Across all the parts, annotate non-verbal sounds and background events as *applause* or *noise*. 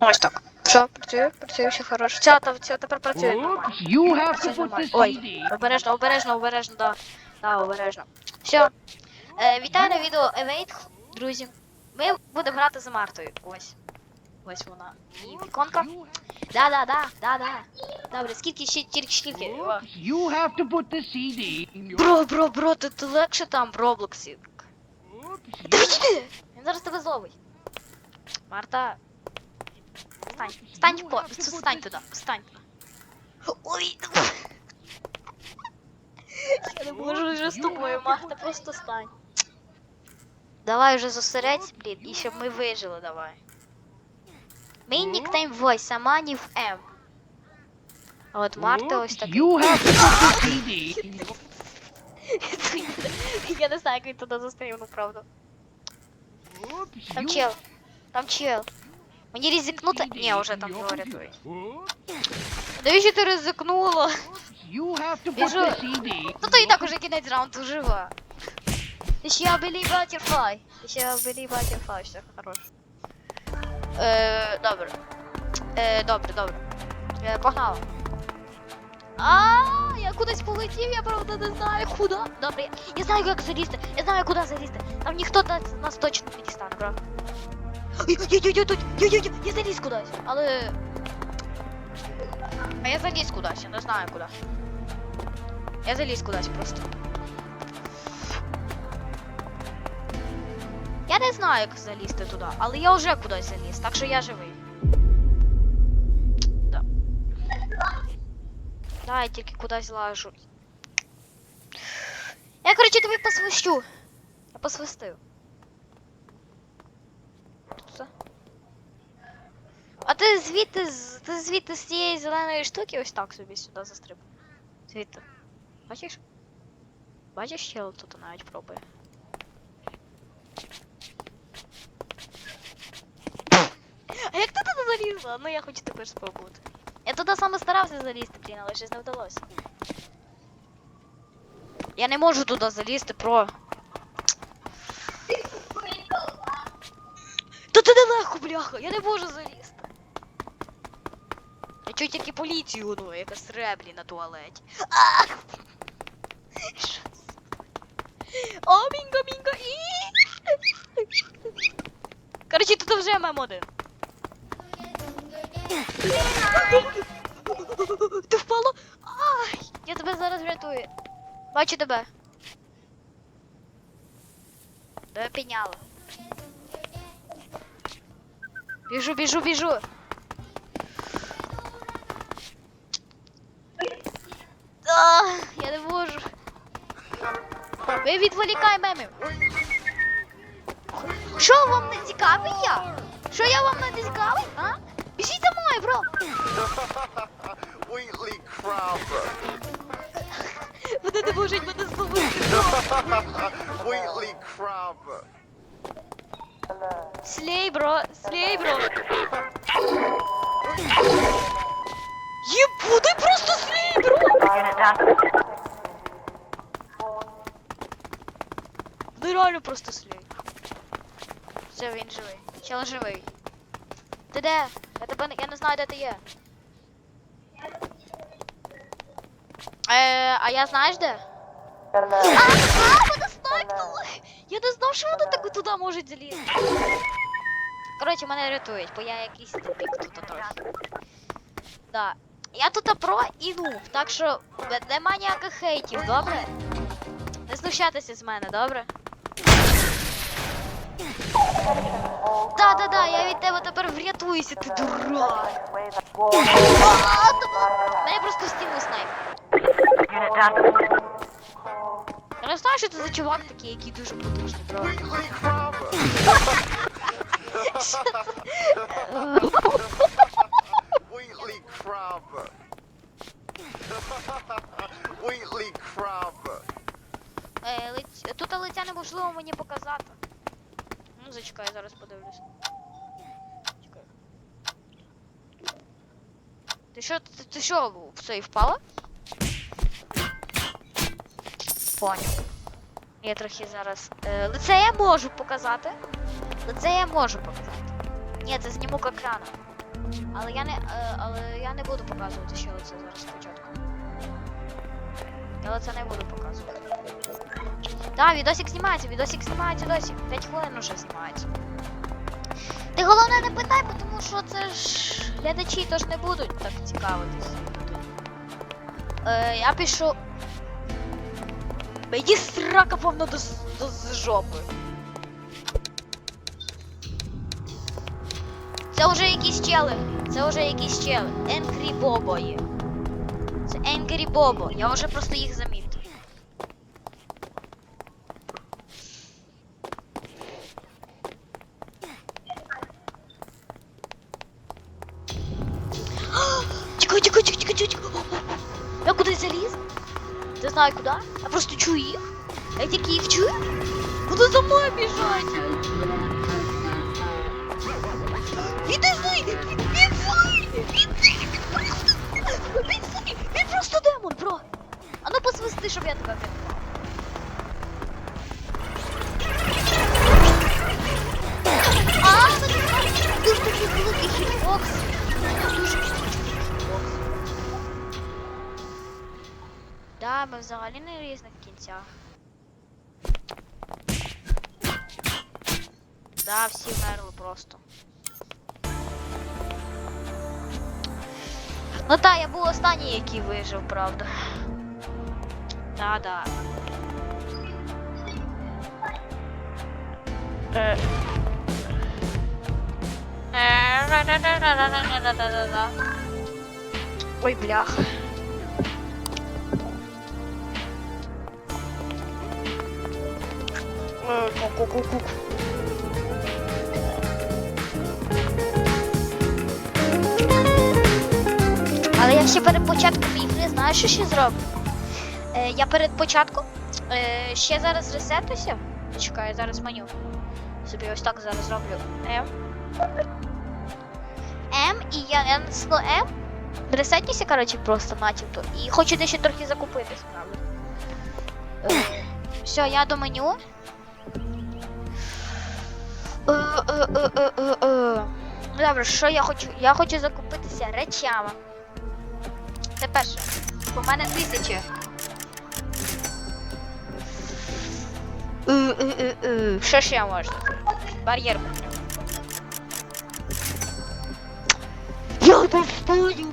Ось так. Все, працює, працює, все хорошо. Все, та, все, тепер працює. нормально. Все нормально. Ой, обережно, обережно, обережно, да. Да, обережно. Все. Е, вітаю на відео Evade, друзі. Ми будемо грати за Мартою. Ось. Ось вона. І віконка. Да, да, да, да, да. Добре, скільки ще тільки скільки? О. You have to put the CD in your. Бро, бро, бро, ти, ти легше там в Роблоксі. Та відійди! Він зараз тебе зловить. Марта. Встань, встань You по, have to put встань the- туди, встань. Ой. Я не можу вже з тобою, Марта, просто стань. Давай вже зосередься, блін, і щоб ми вижили, давай. Мій нікнейм Войс, а Манів М. А от Марта ось Oops, такий. *laughs* you have to put the CD in your. Я не знаю, як він туди застрибнув, правда. Oops, Там you чел. Там чел. Мені ризикнути? CD Ні, вже in там your його computer. рятують. Oops, Навіщо ти ризикнула? you have to put Біжу. the CD. Ну то і так уже кінець раунду жива. Ще я believe butterfly. Ще я believe butterfly, все хорош. Е, добре. Е, добре, добре. Е, погнали. А, я кудись полетів, я правда не знаю куди. Добре, я, я знаю як залізти, я знаю куди залізти. Там ніхто нас, нас точно не дістане, брат. Я, я, я, я, тут, я, я, я, я заліз кудись, але... А я заліз кудись, я не знаю куди. Я заліз кудись просто. Я не знаю, як залізти туди, але я вже кудись заліз, так що я живий. Да, я тільки кудись лажу. Я, коротше, тобі посвищу. Я посвистив. Все. А ти звідти, ти звідти з цієї зеленої штуки ось так собі сюди застриб. Звідти. Бачиш? Бачиш, чел тут навіть пробує. А як ти туди залізла? Ну я хочу також спробувати. Я туди саме старався залізти, блін, але щось не вдалося. Я не можу туди залізти, про. Та ти далеко, бляха, я не можу залізти. Я чую тільки поліцію, ну, яка среблі на туалеті. О, мінго, мінго, і. Коротше, тут вже мем один. Ти впала? Ай! Я тебе зараз врятую. Бачу тебе. Тебе підняла. Біжу, біжу, біжу. А, я не можу. Ви відволікай мемів. Що вам не цікавий я? Що я вам не цікавий? А? Слей, бро, слей, бро. Єбуди просто слей, бро. Ну реально просто слей. Все, він живий. Чел живий. Ти де? Я тебе не- я не знаю, де ти є. Е, а я знаєш де? А, а, мене снайпнули! Я не знав, що вони так туди можуть залізти. Коротше, мене рятують, бо я якийсь тупик тут трохи. Да. Я тут про і нуб, так що нема ніяких хейтів, добре? Не знущайтеся з мене, добре? Да, да, да, я від тебе тепер врятуюся, ти дурак. Мене просто стіну снайп. Я не знаю, що це за чувак такий, який дуже потужний, правда. *laughs* Wheatley Crab. *laughs* Wheatley Crab. Е, лиць... Тут лиця неможливо мені показати. Ну, зачекай, зараз подивлюсь. Чекай. Ти що, ти, ти що, в цей впала? Поняв. Я трохи зараз. Е, лице я можу показати. Ну це я можу показати. Ні, це знімок екрану. Але я не, е, але я не буду показувати ще оце зараз спочатку. Я оце не буду показувати. Так, відосик знімається, відосик знімається досі. 5 хвилин уже знімається. Ти головне не питай, бо тому що це ж глядачі тож не будуть так цікавитись. Е, я пишу. Мені срака повно до, до жопи. Це вже якісь чели. Це вже якісь чели. Angry Bobo є. Це Angry Bobo. Я вже просто їх замітив. *gasps* Тікай, тікай, тікай, тікай, тікай. Я кудись заліз? Не знаю куди. Я просто чую їх. Я тільки їх чую. Буду за мною біжать. Він не злий! Він він просто демон, бро! А ну посвисти, щоб я тебе врятував. А, ну дуже такий хітбокс. Дуже великий хітбокс. Да, ми взагалі на різних кінцях. Да, всі мерли просто. Ну так, я був останній, який вижив, правда. Та-да. Е. е Ой, блях. Е, ку-ку-ку-ку. Але я ще перед початком ігри знаю, що ще зроблю. Е, я перед початком е, ще зараз ресетуся. Чекаю, я зараз меню. Собі ось так зараз зроблю. М. М і я, я М. Ресетнюся, коротше, просто начебто. І хочу дещо трохи закупитись, правда. Е, все, я до меню. Е, е, Добре, що я хочу? Я хочу закупитися речами. Це перше. У мене тисячі. Що ще можна? Бар'єр. Я достаю.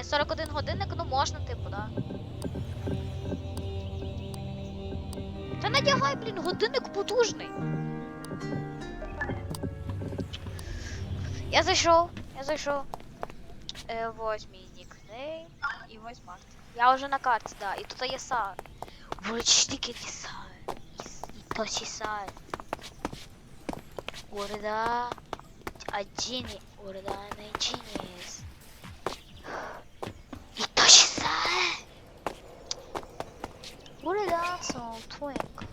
Е, 41 годинник, ну можна, типу, да. Та надягай, блін, годинник потужний. Я зайшов, Я зайшов э, Возьми никнейм и і восьмак. Я уже на карте, да. И тут є сар. Вольчники не сар. І то сар. Урда. Один. Урда на чинес. И то сар. Урда сон твинк.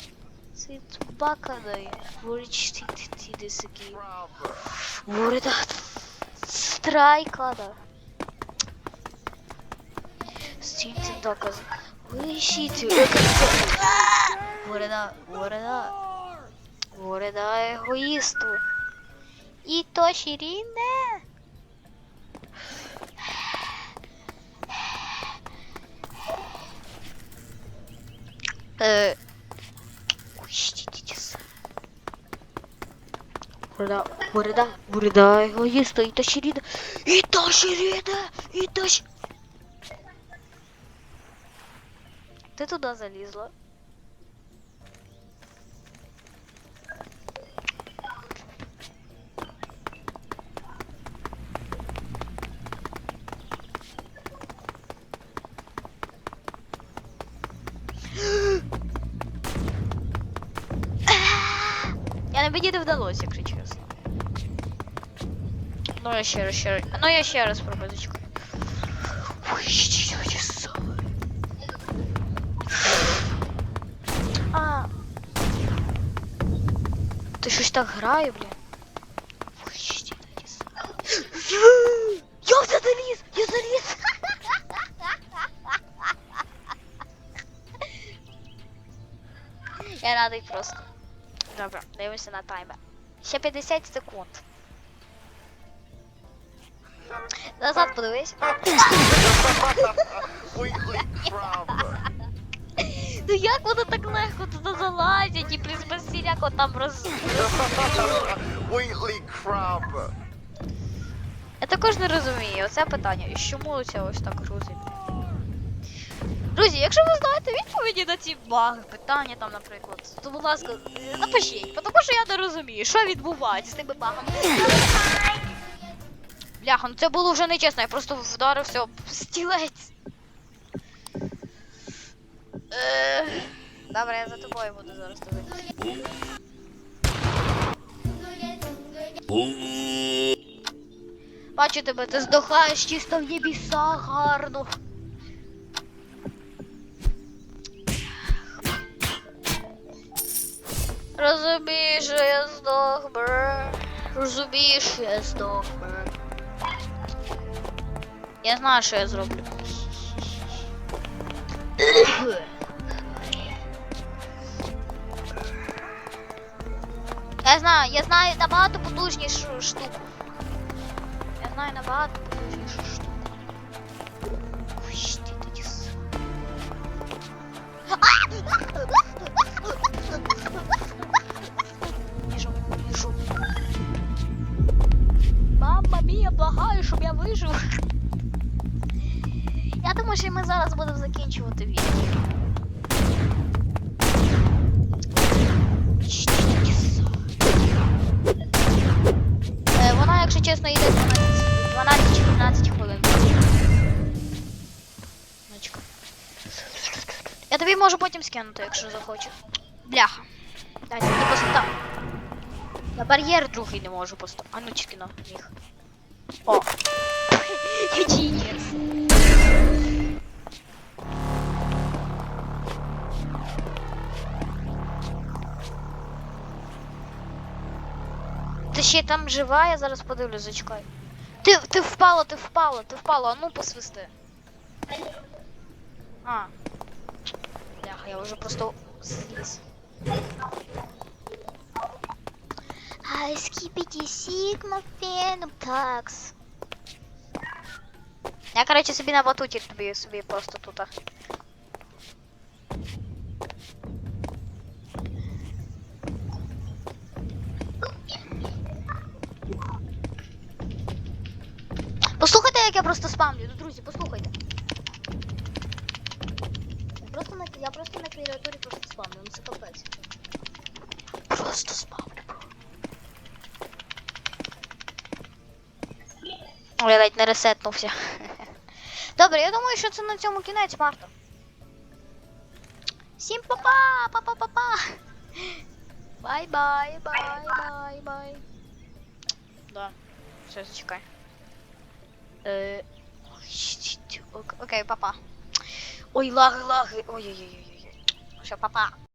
Сит бакадай. Вольчники ты десики. Урда. Страйклада. С чем ты доказ? Вы ищите. Города, города. Города эгоисту. И то ширине. Э, Burada, burada, burada його є, стоїть Ашіріда. І та Шіріда, і та Ти туди залізла. Я не мені не вдалося, якщо чесно. Ну я ще раз, ще раз. Ну я ще раз спробую зачекаю. Ой, що я сам. А. Ти щось так грає, блін. Ой, що я сам. Я вже заліз! Я заліз! *laughs* Я радий просто. Добре, дивимося на таймер. Ще 50 секунд. Назад подивись. Ну як вони так легко туди залазять і плюс без там роз... Я також не розумію, оце питання. І чому це ось так грузить? Друзі, якщо ви знаєте відповіді на ці баги, питання там, наприклад, то будь ласка, напишіть, тому що я не розумію, що відбувається з тими багами. Бляха, ну це було вже нечесно, я просто вдарився об стілець. Е, Добре, я за тобою буду зараз дивитися. Бачу тебе, ти здохаєш чисто в небеса гарно. Розумієш, що я здох, бр. Розумієш, що я здох, бр. Я знаю, що я зроблю. Я знаю, я знаю набагато потужнішу штуку. Я знаю набагато потужнішу штуку. Ой, ти тоді благаю, щоб я вижив. Я думаю, що ми зараз будемо закінчувати відео. Е, Вона, якщо чесно, йде 12 чи 15 хвилин. Я тобі можу потім скинути, якщо захочеш. Бляха. Дайте мені постав. Я бар'єр другий не можу поставити. А ну чекіно, міг. О. Genius. Ти ще там жива, я зараз подивлюсь, зачекай. Ти, ти впала, ти впала, ти впала, а ну посвисти. А. Бляха, я вже просто зліз. Ай, скіпіті сігма феном такс. Я, короче, собі на батуті тобі собі просто тут. а. Послухайте, як я просто спамлю. Ну, друзі, послухайте. Я просто на, я просто на клавіатурі просто спамлю, ну це капець. Просто спамлю. Я ледь не ресетнувся. *laughs* Добре, я думаю, що це на цьому кінець, Марта. Всім па-па! Па-па-па-па! Бай-бай, бай-бай, бай. Да. Все, зачекай. Е... Окей, папа. Ой, лаги, лаги. Ой-ой-ой. Все, папа.